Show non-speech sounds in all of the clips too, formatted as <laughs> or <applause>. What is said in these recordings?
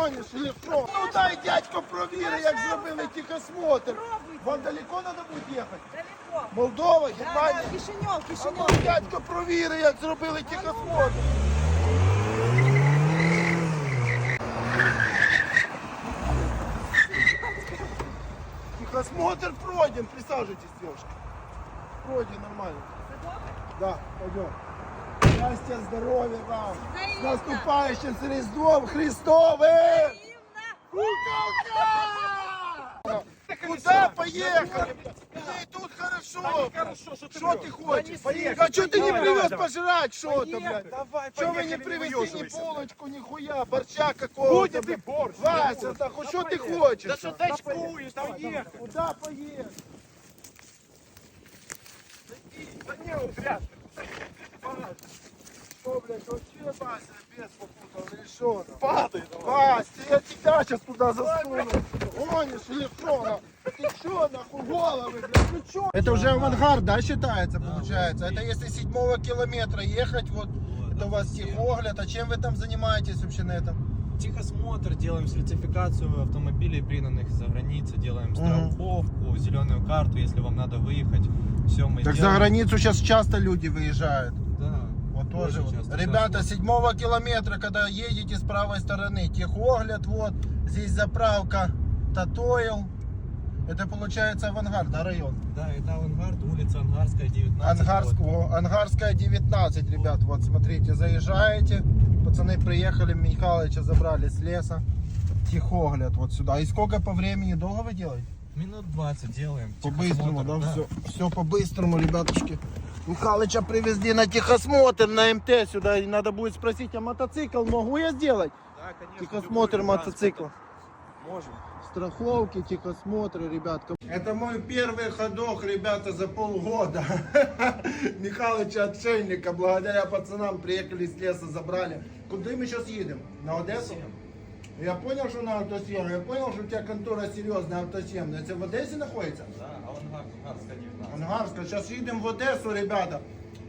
Гониш, или що? Ну дай дядько провіри, як зробили тихосмотр. Вам далеко треба буде їхати? Далеко. Молдова, Да, Германія? да, Кишинев, А Кишинев. ну, дядько провіри, як зробили тихосмотр. Тихосмотр пройден, присаживайтесь, девушка. Пройден нормально. Да, пойдем. Счастья, здоровья вам. С Взаимно. наступающим с Різдвом Христовым! Куколка! Куда поехали? Мне и тут хорошо. Хорошо, что ты Что ты хочешь? Съехали. А что ты не привез пожрать что-то, Поехали, блядь? давай, Что вы поехали, не привезли ни полочку, нихуя, борща какого-то? Будет блядь? борщ. Вася, да хоть что ты хочешь? Да что точкуешь, да уехали. Куда поехали? Да не, ли. Что, блядь, вообще Вася без попутал или что? там? Падай давай. Вась, я тебя сейчас туда засуну. Гонишь на? Ты что, нахуй, головы, блядь, ну что? Это уже авангард, да, считается, получается? Это если седьмого километра ехать, вот, это у вас техогляд, а чем вы там занимаетесь вообще на этом? Тихосмотр, делаем сертификацию автомобилей, пригнанных за границей, делаем страховку, зеленую карту, если вам надо выехать. Все мы Так за делаем. границу сейчас часто люди выезжают. Да. Вот тоже. Вот. часто, Ребята, седьмого километра, когда едете с правой стороны, техогляд, вот, здесь заправка Татоил. Это получается авангард, да, район? Да, это Авангард, улица Ангарская, 19. Ангарск, вот. Ангарская 19, ребят, вот смотрите, заезжаете, пацаны приехали, Михалыча забрали с леса, Тихогляд вот сюда. И сколько по времени долго вы делаете? Минут 20 делаем. По-быстрому, да, Тихосмотр, все, все по-быстрому, ребятушки. Михалыча привезли на техосмотр, на МТ сюда, и надо будет спросить, а мотоцикл могу я сделать? Да, конечно. Техосмотр мотоцикла. Можем. Страховки, техосмотры, ребятка. Это мой первый ходок, ребята, за полгода. <laughs> Михалыча отшельника, благодаря пацанам приехали с леса, забрали. Куда мы сейчас едем? На Одессу? Я понял, что на автосъем, я понял, что у тебя контора серьезная автосъем. Это в Одессе находится? Ангарская 19. Ангарска. Сейчас едем в Одессу, ребята.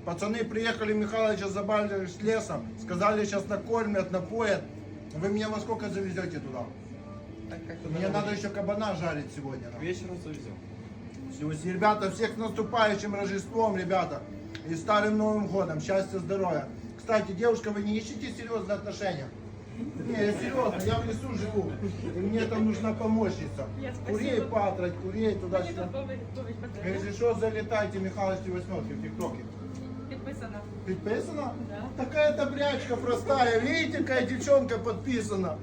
Пацаны приехали, Михалыча забрали с леса. Сказали, сейчас накормят, напоят. Вы меня во сколько завезете туда? Так как Мне надо еще кабана жарить сегодня. К вечеру завезем. Все, Ребята, всех наступающим Рождеством, ребята. И Старым Новым Годом. Счастья, здоровья. Кстати, девушка, вы не ищете серьезные отношения? Не, я серьезно, я в лесу живу. И мне там нужна помощница. Нет, спасибо. Курей патрать, курей Мені туда-сюда. тут повідь- повідь потрібно. Если что, залетайте Михалыч восьмерки в ТикТоке. Підписано. Подписано? Да. Такая добрячка простая. Видите, какая девчонка подписана?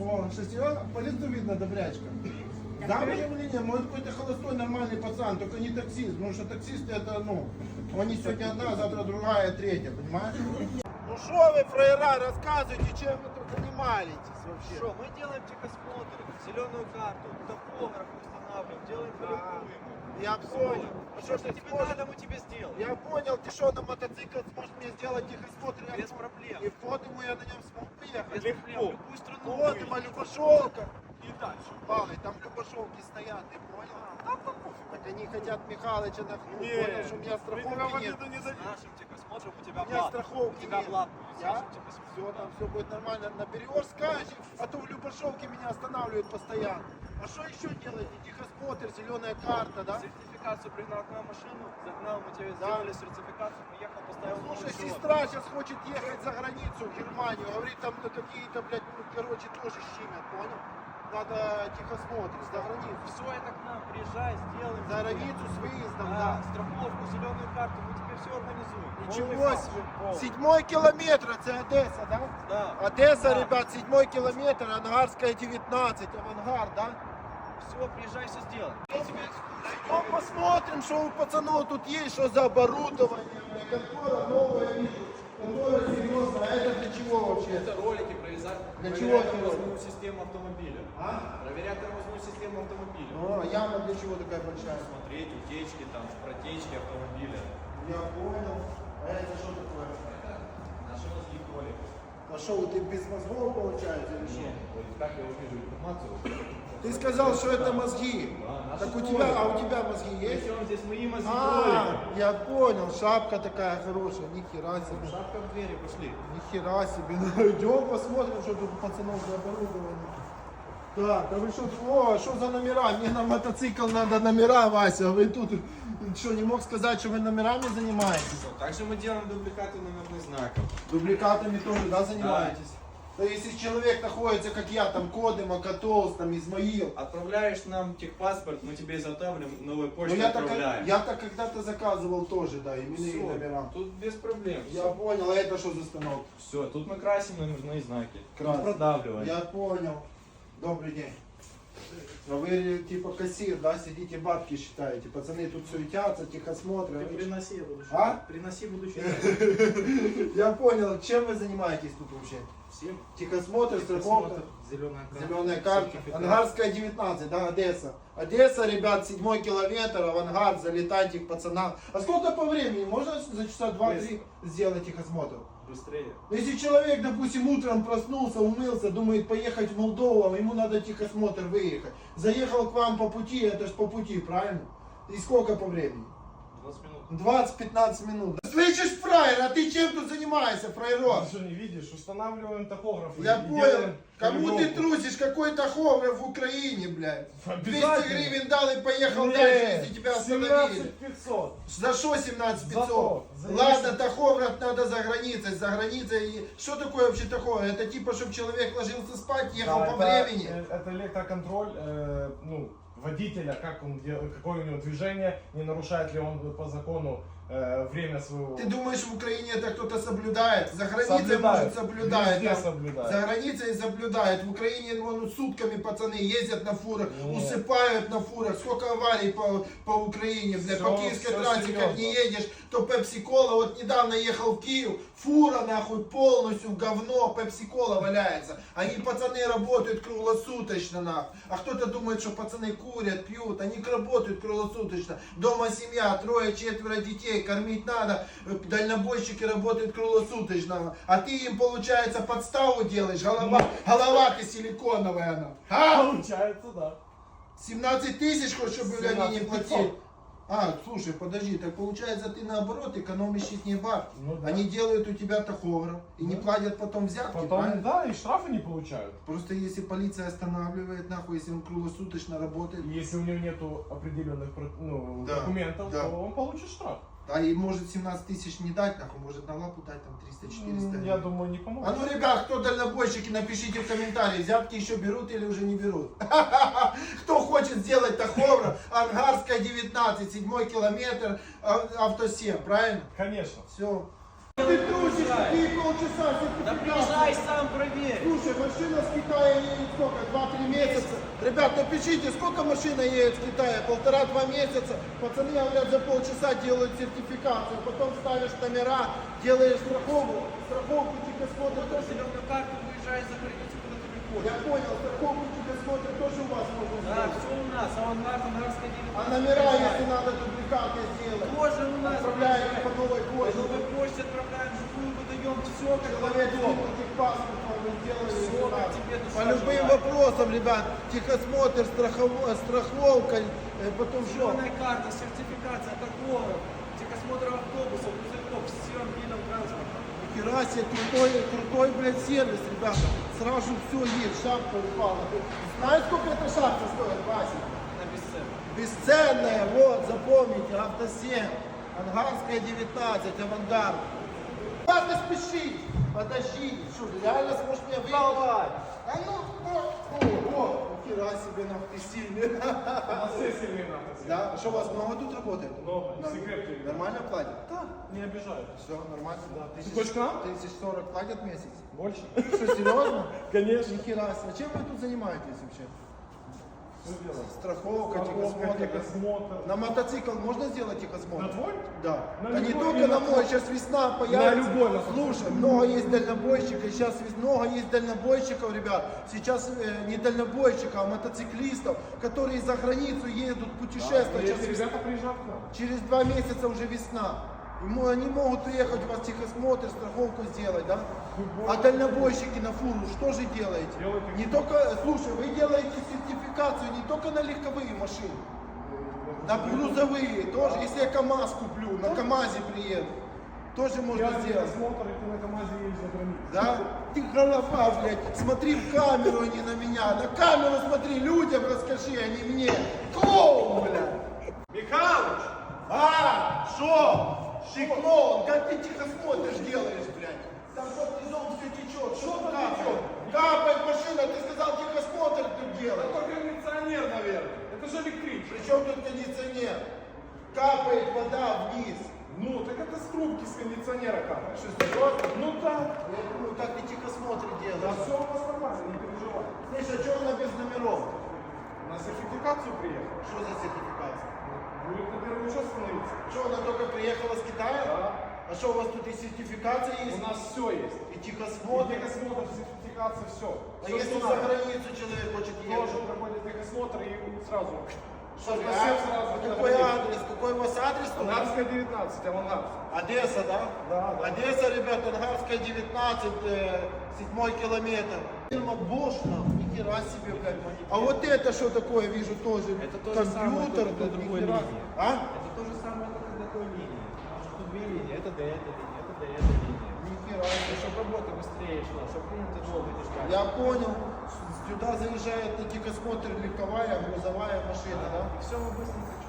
О, шестерка, по лицу видно добрячка. Замужем или нет? Может какой-то холостой нормальный пацан, только не таксист. Потому что таксисты это, ну, они сегодня одна, завтра другая, третья, понимаешь? Ну что вы, фраера, рассказывайте, чем вы тут занимаетесь вообще? Что, мы делаем техосмотр, зеленую карту, тахограф устанавливаем, делаем корректуем. Я понял. А Что, что тебе сможешь- надо, мы тебе сделаем. Я понял, ты что, на мотоцикл сможешь мне сделать техосмотр? Я Без смог- проблем. И в Кодыму я на нем смог поехать? Без проблем. В Любую страну. Кодыма, выедем. И дальше. Павлик, там Любашовки стоят, ты понял? Так они хотят Михалыча нахнуть, Не, понял, что у меня страховки нет. не С нашим техосмотром у тебя У меня страховки У тебя нет. платно. Я? Все, там все будет нормально. Наберешь, скажешь, а то в Любашовке меня останавливают постоянно. А что еще делаете? Техосмотр, зеленая карта, да? Сертификацию пригнал к нам машину, загнал, мы тебе Да. сделали сертификацию, приехал, поставил Слушай, новый живот. сестра сейчас хочет ехать за границу, в Германию. Говорит, там ну, какие-то, блядь, ну, короче, тоже щемят, понял? Надо техосмотр за границу. Все это к нам, приезжай, сделаем. За границу с выездом, Да, да. страховку, зеленую карту, мы тебе все организуем. Ничего себе. Седьмой километр, это Одесса, да? Да. Одесса, Да. ребят, седьмой километр, Ангарская 19, авангард, да? Все, приезжай, все сделаем. Ну, посмотрим, что у пацанов тут есть, что за оборудование. Контора новая, вижу. Контора серьезная. А это для чего вообще? Это ролики проверять. Для чего тормозную систему автомобиля. А? Проверять тормозную систему автомобиля. О, яма для чего такая большая? Смотреть утечки, там, протечки автомобиля. Я понял. А это что такое? Наши мозги кролик. А что, ты без мозгов получается? или что? Как я увижу информацию? Ты сказал, что это мозги. Так у тебя, а у тебя мозги есть? Причем здесь мои мозги А, я понял, шапка такая хорошая, ни хера себе. Шапка в двери, пошли. Ни хера себе. Ну, <laughs> идем посмотрим, что тут у пацанов за оборудование. Так, а вы что, о, что за номера? Мне на мотоцикл надо номера, Вася, а вы тут что, не мог сказать, что вы номерами занимаетесь? Также мы делаем дубликаты номерных знаков. Дубликатами тоже, да, занимаетесь? То есть, если человек находится, как я, там, Коды, Макатолс, там, Измаил, Отправляешь нам техпаспорт, мы тебе изготавливаем новой ну почтой я так, отправляем. я так когда-то заказывал тоже, да, именные Всё, номера. Тут без проблем. Я понял, а это что за станок? Все, тут мы красим номерные знаки. Красим. Продавливаем. Я понял. Добрый день. А вы типа кассир, да, сидите бабки считаете. Пацаны тут суетятся, тихо смотрят. Приноси, я буду считать. А? Приноси, буду считать. Я понял. Чем вы занимаетесь тут вообще? Всем. Тихосмотр, страховка, Зеленая карта. зеленая карта. Сертификат. Ангарская 19, да, Одесса. Одесса, ребят, седьмой километр, авангард, залетайте к пацанам. А сколько по времени? Можно за часа два-три сделать тихосмотр? Быстрее. Если человек, допустим, утром проснулся, умылся, думает поехать в Молдову, а ему надо тихосмотр выехать. Заехал к вам по пути, это ж по пути, правильно? И сколько по времени? 20 минут. 20-15 минут. Слышишь, фраер, а ты чем тут занимаешься, фраерок? Ты что, не видишь? Устанавливаем тахограф. Я понял. Кому ты трусишь? Какой тахограф в Украине, блядь? 200 Обязательно. гривен дал и поехал Не, дальше, если тебя остановили. 17 500. За что 17 500? Зато, за Ладно, тахограф надо за границей, за границей. Что такое вообще тахограф? Это типа, чтобы человек ложился спать, ехал Да, по это- времени. э, Это электроконтроль, э, ну, водителя, как он какое у него движение, не нарушает ли он по закону э, время своего. Ты думаешь, в Украине это кто-то соблюдает? За границей, Соблюдает. может, соблюдает. Везде соблюдает. За границей соблюдает. В Украине вон, сутками пацаны ездят на фурах, Нет. усыпают на фурах. Сколько аварий по, по Украине, бля, по Всё- киевской трассе, как не едешь, то пепси-кола. Вот недавно ехал в Киев, фура нахуй полностью говно, пепси-кола валяется. Они пацаны работают круглосуточно нахуй. А кто-то думает, что пацаны курят, пьют. Они работают круглосуточно. Дома семья, трое-четверо детей, кормить надо. Дальнобойщики работают круглосуточно. А ты им, получается, подставу делаешь. Голова, голова ты силиконовая она. А? Получается, да. 17 тысяч хочешь, чтобы они не 17 платили? 500. А, слушай, подожди, так получается ты наоборот экономишь их не бабки. Ну да. Они делают у тебя тахограф и не Да. платят потом взятки, Потом, правильно? да, и штрафы не получают. Просто если полиция останавливает, нахуй, если он круглосуточно работает, Если у него нету определенных ну, Да, документов, да. то он получит штраф. А и может 17 тысяч не дать, нахуй, может на лапу дать там 300-400. М, Я думаю, не поможет. А ну, ребят, кто дальнобойщики, напишите в комментарии, взятки еще берут или уже не берут. <laughs> Кто хочет сделать тахограф, Ангарская 19, седьмой километр, а- автосем, правильно? Конечно. Все. Ты трусишь, какие полчаса, сертификат. сам проверь. Слушай, машина с Китая едет сколько? Два-три месяца. Ребят, напишите, сколько машина едет с Китая? Полтора-два месяца. Пацаны говорят, за полчаса делают сертификацию. Потом ставишь номера, делаешь страховку. Страховку тебе смотрят тоже. Зеленую карту выезжаешь за границу, куда ты приходишь. Я понял, страховку тебе смотрят тоже у вас можно Да, сделать. все у нас, авангард, ангарская А номера, если надо, дубликаты сделать. Тоже у нас. Отправляем по новой По почте. новой почте выдаем, все как тебе душа По любым вопросам, ребят, тихосмотр, страхово- страховка, э, потом что? Зеленая карта, сертификация, тахограф, техосмотр автобусов, грузовиков, всем видом транспорта. Хера себе, крутой, крутой, блядь, сервис, ребята. Сразу все есть, шапка упала. Знаешь, сколько эта шапка стоит, Вася? На бесценок. Бесценная, вот, запомните, автосем. Ангарская 19, авангард. Ладно, спеши. Подожди. Что, ты реально сможешь меня выиграть? Давай. А ну, о, о, о, хера себе нахуй ты сильный. А все сильные надо. Да, а что у вас много тут работает? Много, Да. все крепкие. Нормально платят? Да, не обижают. Все, нормально? Да. Тысяч, хочешь к нам? Тысяч сорок платят в месяц? Больше? Что, серьезно? Конечно. Нихера себе. Чем вы тут занимаетесь вообще? Страховка, техосмотр. техосмотр. На мотоцикл можно сделать техосмотр? На твой? Да. На да не только на на мой, сейчас весна появится. любой мотоцикл. Слушай, много есть дальнобойщиков, сейчас много есть дальнобойщиков, ребят. Сейчас э, не дальнобойщиков, а мотоциклистов, которые за границу едут, путешествуют. Эти Сейчас ребята приезжают к нам. Через два месяца уже весна. Ему, они могут приехать, у вас техосмотр, страховку сделать, да? А дальнобойщики на фуру что же делаете? Делайте. Не только, слушай, вы делаете сертификацию не только на легковые машины, на грузовые тоже. Если я КАМАЗ куплю, на КАМАЗе приеду, тоже можно Делай сделать. осмотр, и ты на КамАЗе едешь за границу. Да? Ты голова, блядь, смотри в камеру, а не на меня. На камеру смотри, людям расскажи, а не мне. Клоун, блядь. Михалыч! А, шо? Ты клоун, как ты тихо смотришь, делаешь, блядь? Там под низом все течет, что капает? Капает машина, ты сказал тихо смотр тут делать. Это кондиционер, наверное. Это же электричество. Причем тут кондиционер? Капает вода вниз. Ну, так это с трубки с кондиционера капает. Что, серьезно? Ну да. Я думаю, как ты тихо смотр Да делаешь. все у вас нормально, не переживай. Слышь, а что она без номеров? На сертификацию приехал. Что за сертификация? Будет на первый час становиться. Что, она только приехала с Китая? Да. А что, у вас тут и сертификация есть? У нас все есть. И техосмотр? техосмотр, сертификация, все. А если за границу человек хочет Тоже ехать? проходит техосмотр и сразу. Что, а? сразу. А какой адрес? Какой у вас адрес? Ангарская 19, авангард. Одесса, да? Да, да. Одесса, ребят, Ангарская 19, э, седьмой километр. Фирма Bosch, нахуй, ни хера себе, блядь. А вот это что такое, вижу тоже? Это то самое, Компьютер, тут для ни другой линии. А? Это то же самое, только для той линии. Потому что тут две линии. Это до этой линии, это до этой линии. Ни хера себе. Чтобы работа быстрее шла, чтобы клиенты долго не ждали. Я понял. Сюда заезжает на техосмотр легковая, грузовая машина, да? И все, мы быстренько.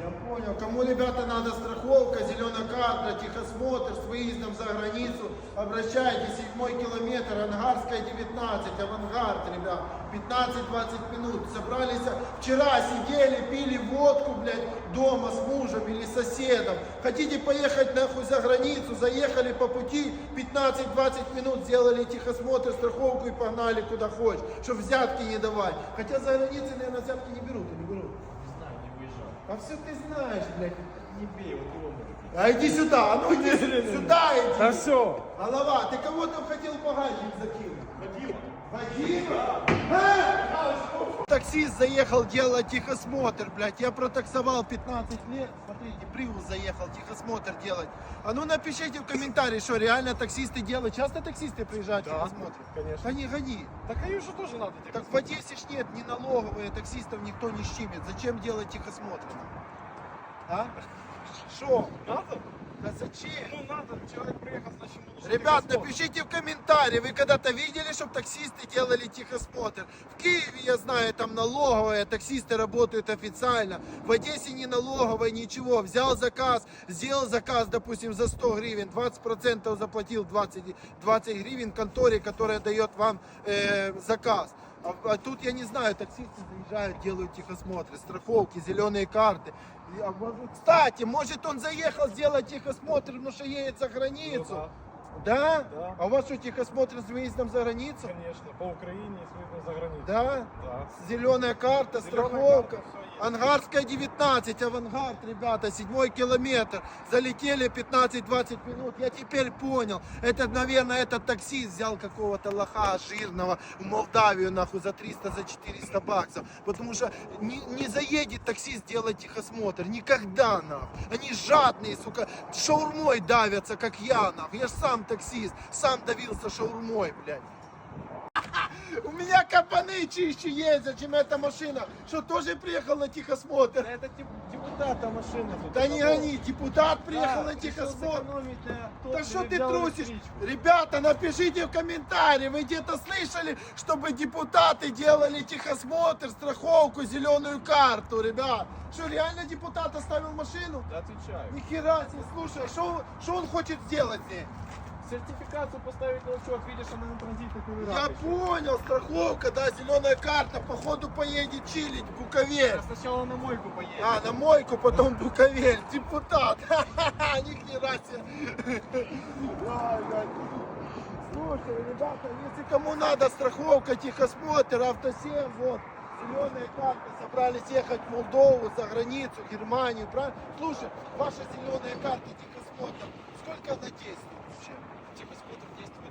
Я понял. Кому, ребята, надо страховка, зеленая карта, техосмотр с выездом за границу, обращайтесь, седьмой километр, Ангарская 19, авангард, ребят, 15-20 минут. Собрались, вчера сидели, пили водку, блядь, дома с мужем или соседом. Хотите поехать нахуй за границу, заехали по пути, 15-20 минут сделали техосмотр, страховку и погнали куда хочешь, чтобы взятки не давать. Хотя за границей, наверное, взятки не берут, не берут. Не знаю, не выезжал. А все ты знаешь, блядь. Не бей, вот его. А иди сюда, а ну иди сюда иди. Да все. Голова, ты кого там хотел багажник закинуть? Вадима. Вадима? А? Таксист заехал делать техосмотр, блядь. Я протаксовал 15 лет. Смотрите, Приус заехал техосмотр делать. А ну напишите в комментарии, что реально таксисты делают. Часто таксисты приезжают Да, техосмотр? конечно. Гони, гони. Так а же тоже надо Так в Одессе ж нет ни налоговые, таксистов никто не щимит. Зачем делать техосмотр? А? Что? Надо? Да зачем? Ну надо, человек приехал, значит ему нужен Ребят, техосмотр. напишите в комментарии, вы когда-то видели, чтобы таксисты делали техосмотр? В Киеве, я знаю, там налоговая, таксисты работают официально. В Одессе не налоговая, ничего. Взял заказ, сделал заказ, допустим, за 100 гривен, 20% заплатил 20, 20 гривен конторе, которая дает вам э, заказ. А, а тут, я не знаю, таксисты заезжают, делают техосмотры, страховки, зеленые карты. И, а вот, Кстати, может он заехал сделать техосмотр, потому что едет за границу. Ну Да? Да. А у вас что, техосмотр с выездом за границу? Конечно, по Украине с за границу. Да? Да. Зеленая карта, Зеленая страховка. карта. Ангарская 19, авангард, ребята, седьмой километр. Залетели 15-20 минут. Я теперь понял. Это, наверное, этот таксист взял какого-то лоха жирного в Молдавию, нахуй, за 300, за 400 баксов. Потому что не, не заедет таксист делать техосмотр. Никогда, нахуй. Они жадные, сука, шаурмой давятся, как я, нахуй. Я ж сам таксист, сам давился шаурмой, блядь. У меня капаны чище ездят, чем эта машина. Что, тоже приехал на техосмотр? Это депутата машина тут. Да не гони, депутат приехал Да, на техосмотр. Да что ты трусишь? электричку. Ребята, напишите в комментарии, вы где-то слышали, чтобы депутаты делали техосмотр, страховку, зеленую карту, ребят? Что, реально депутат оставил машину? Да отвечаю. Ни хера себе, слушай, что что он хочет сделать ней? Сертификацию поставить на учет, видишь, она на транзитных номерах. Я еще. понял, страховка, да, зеленая карта, походу поедет чилить Буковель. Я сначала на мойку поедем. А, на мойку, потом Буковель, депутат. <laughs> Ха-ха-ха, ни хера себе. Ай, ай. Слушай, ребята, если кому надо страховка, техосмотр, автосем, вот, зеленая карта, собрались ехать в Молдову, за границу, Германию, правильно? Слушай, ваша зеленая карта, техосмотр, сколько она действует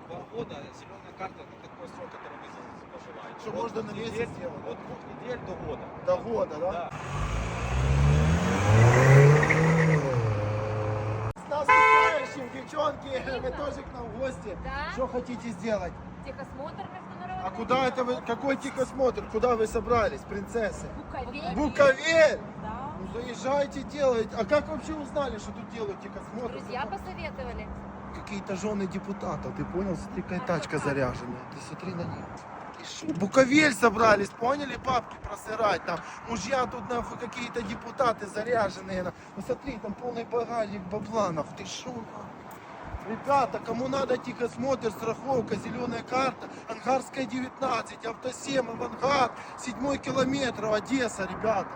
два года, зеленая карта это такой срок, который вы пожелаете. Что От можно на месяц сделать, да? От двух недель до года. До года, да? Да. общем, девчонки, вы тоже к нам в гости. Да. Что хотите сделать? Техосмотр международный. А куда это вы, какой тихосмотр? Куда вы собрались, принцессы? Буковель. Буковель! Да. Ну заезжайте, делайте. А как вообще узнали, что тут делают тихосмотр? Друзья посоветовали. Какие-то жены депутатов, ты понял? Смотри, какая тачка заряженная. Ты смотри на них. Буковель собрались, поняли, бабки просырать там. Мужья тут нахуй какие-то депутаты заряженные. на. Ну смотри, там полный багажник бабла, нахуй. Ты шо, нахуй? Ребята, кому надо тихосмотр, страховка, зеленая карта, Ангарская 19, автосем, Авангард, седьмой километр, Одесса, ребята.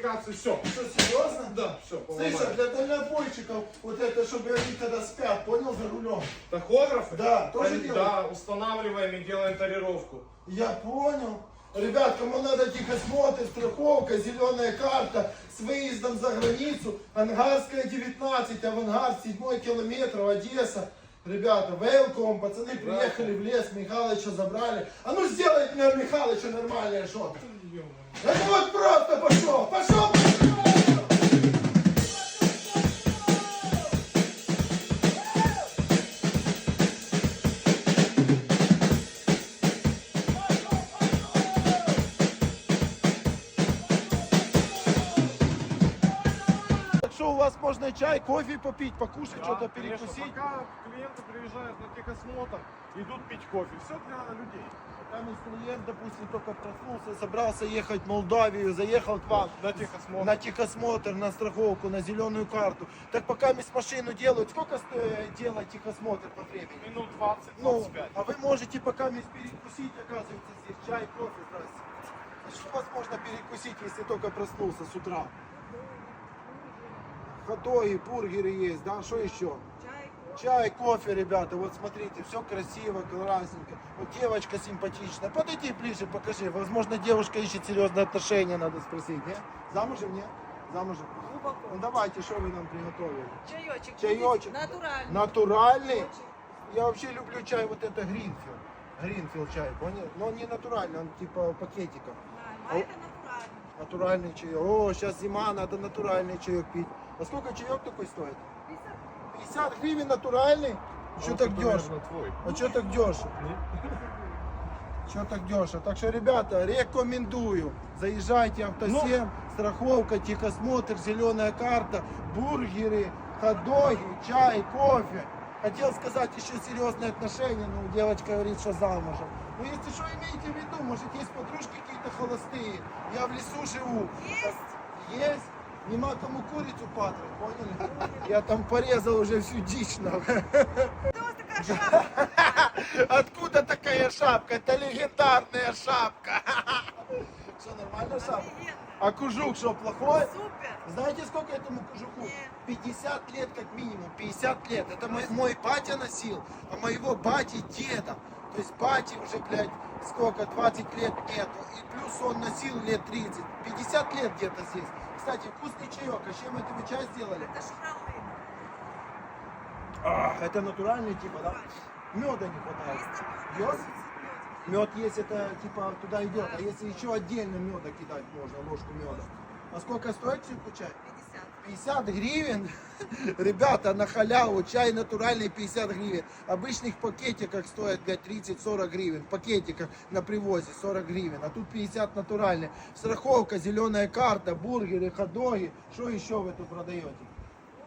И сертификацию. Все. Что, серьезно? Да, все, Слышь, для дальнобойщиков вот это, чтобы они тогда спят, понял, за рулем. Тахографы? Да, тоже Они-? Да, устанавливаем и делаем тарировку. Я понял. Ребят, кому надо тихосмотр, страховка, зеленая карта с выездом за границу, Ангарская 19, Авангард, 7 километр, Одесса. Ребята, welcome, пацаны приехали в лес, Михалыча забрали. А ну сделай мне Михалыча нормальное что-то. Это вот просто пошел, пошел, пошел! У вас можно чай, кофе попить, покушать, Да, что-то конечно, перекусить? Пока клиенты приезжают на техосмотр, идут пить кофе. Все для людей. Там из клиент, допустим, только проснулся, собрался ехать в Молдавию, заехал к вам На техосмотр. на техосмотр, на страховку, на зеленую карту. Так пока с машину делают, сколько стоит делать техосмотр по времени? Минут Ну, 20-25. а вы можете пока перекусить, оказывается, здесь чай, кофе, здрасте. А что у вас можно перекусить, если только проснулся с утра? Ходоги, бургеры есть, да? Что еще? Чай, кофе, ребята, вот смотрите, все красиво, красненько. Вот девочка симпатичная. Подойди ближе, покажи. Возможно, девушка ищет серьезные отношения, надо спросить, не? Замужем, не? Замужем. Ну давайте, что вы нам приготовили? Чаечек. Чаечек. Натуральный. Натуральный? Я вообще люблю чай вот это Гринфилд. Гринфилд чай, понял? Но он не натуральный, он типа пакетиков. А это натуральный. Натуральный чаек. О, сейчас зима, надо натуральный чаек пить. А сколько чаек такой стоит? 50 гривен натуральный? Что так дешево? А что так дешево? Что так дешево? Так что, ребята, рекомендую. Заезжайте, автосем, страховка, техосмотр, зеленая карта, бургеры, хот-доги, чай, кофе. Хотел сказать еще серьезные отношения, но девочка говорит, что замужем. Ну, если что, имейте в виду, может, есть подружки какие-то холостые. Я в лесу живу. Есть? Есть. Нема кому курицу патрать, поняли? Я там порезал уже всю дичь, нахуй. <laughs> Откуда такая шапка? Это легендарная шапка. Что, нормальная шапка? А кужук что, плохой? Супер. Знаете, сколько этому кужуку? Нет. 50 лет как минимум, 50 лет. Это мой, мой батя носил, а моего бати деда. То есть бати уже, блядь, сколько, 20 лет нету. И плюс он носил лет 30. 50 лет где-то здесь. Кстати, вкусный чаек. А с чем это вы чай сделали? Это шхалы. А, это натуральный типа, да? Меда не хватает. Есть? Мед есть, это типа туда идет. А если еще отдельно меда кидать можно, ложку меда. А сколько стоит чайку чай? 50. 50 гривен? <laughs> Ребята, на халяву, чай натуральный 50 гривен. Обычных пакетиках стоит, блядь, 30-40 гривен. В пакетиках на привозе 40 гривен. А тут 50 натуральный. Страховка, зеленая карта, бургеры, хот-доги. Что еще вы тут продаете?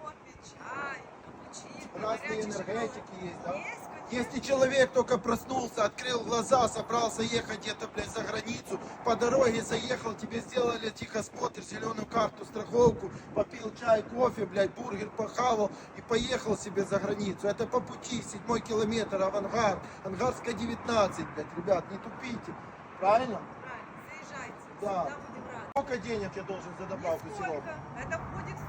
Кофе, чай, капучино. Разные энергетики есть, да? Есть. Если человек только проснулся, открыл глаза, собрался ехать где-то, блядь, за границу, по дороге заехал, тебе сделали тихосмотр, зеленую карту, страховку, попил чай, кофе, блядь, бургер похавал и поехал себе за границу. Это по пути, седьмой километр, авангард, ангарская 19, блядь, ребят, не тупите. Правильно? Правильно. Заезжайте. Да. Всегда будем рады. Сколько денег я должен за добавку? Нисколько. Это входит.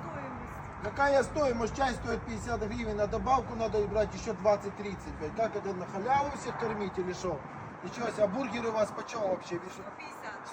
Какая стоимость? Чай стоит 50 гривен, а добавку надо брать еще 20-30. блядь. Как это на халяву всех кормить или что? Ничего себе, а бургеры у вас почем вообще? Вижу,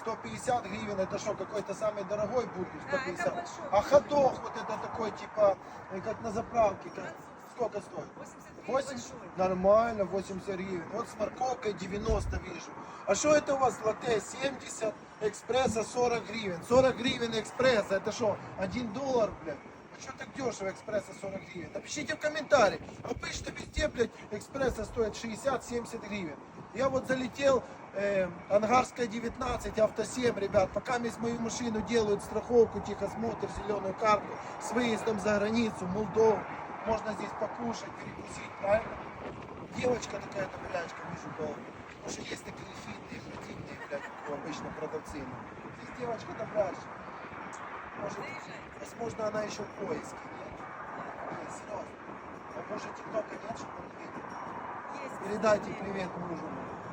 150. 150 гривен, это что, какой-то самый дорогой бургер? Да, это 150. большой. а ходок вот это такой, типа, э, как на заправке, как, сколько стоит? 80 гривен 80? большой. Нормально, 80 гривен. Вот с морковкой 90 вижу. А что это у вас латте 70, экспресса 40 гривен? 40 гривен экспресса, это что, 1 доллар, блядь? Что так дешево экспресса 40 гривен? Напишите в комментарии. Обычно везде, блядь, экспресса стоит 60-70 гривен. Я вот залетел, э, Ангарская 19, авто 7, ребят, пока здесь мою машину делают страховку, техосмотр, зеленую карту, с выездом за границу, Молдову. Можно здесь покушать, перекусить, правильно? Девочка такая добрячка, вижу, была. Потому что есть такие фитные, противные, блядь, обычно продавцы. Здесь девочка добрячка. Может, возможно, она еще в поиске, нет? Серьезно. А может, тиктока нет, чтобы он видел? Есть. Передайте привет мужу.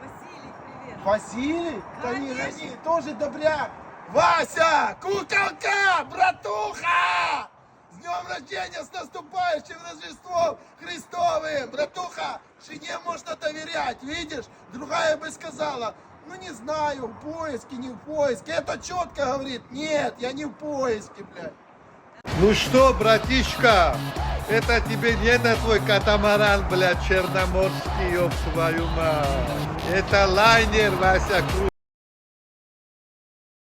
Василий, привет. Василий? Да не Конечно. тоже добряк. Вася, куколка, братуха! С днем рождения, с наступающим Рождеством Христовым! Братуха, жене можно доверять, видишь? Другая бы сказала, ну не знаю, в поиске, не в поиске. Это четко говорит, нет, я не в поиске, блядь. Ну что, братишка, это тебе не на твой катамаран, блядь, черноморский, ёб твою мать. Это лайнер, Вася Круз.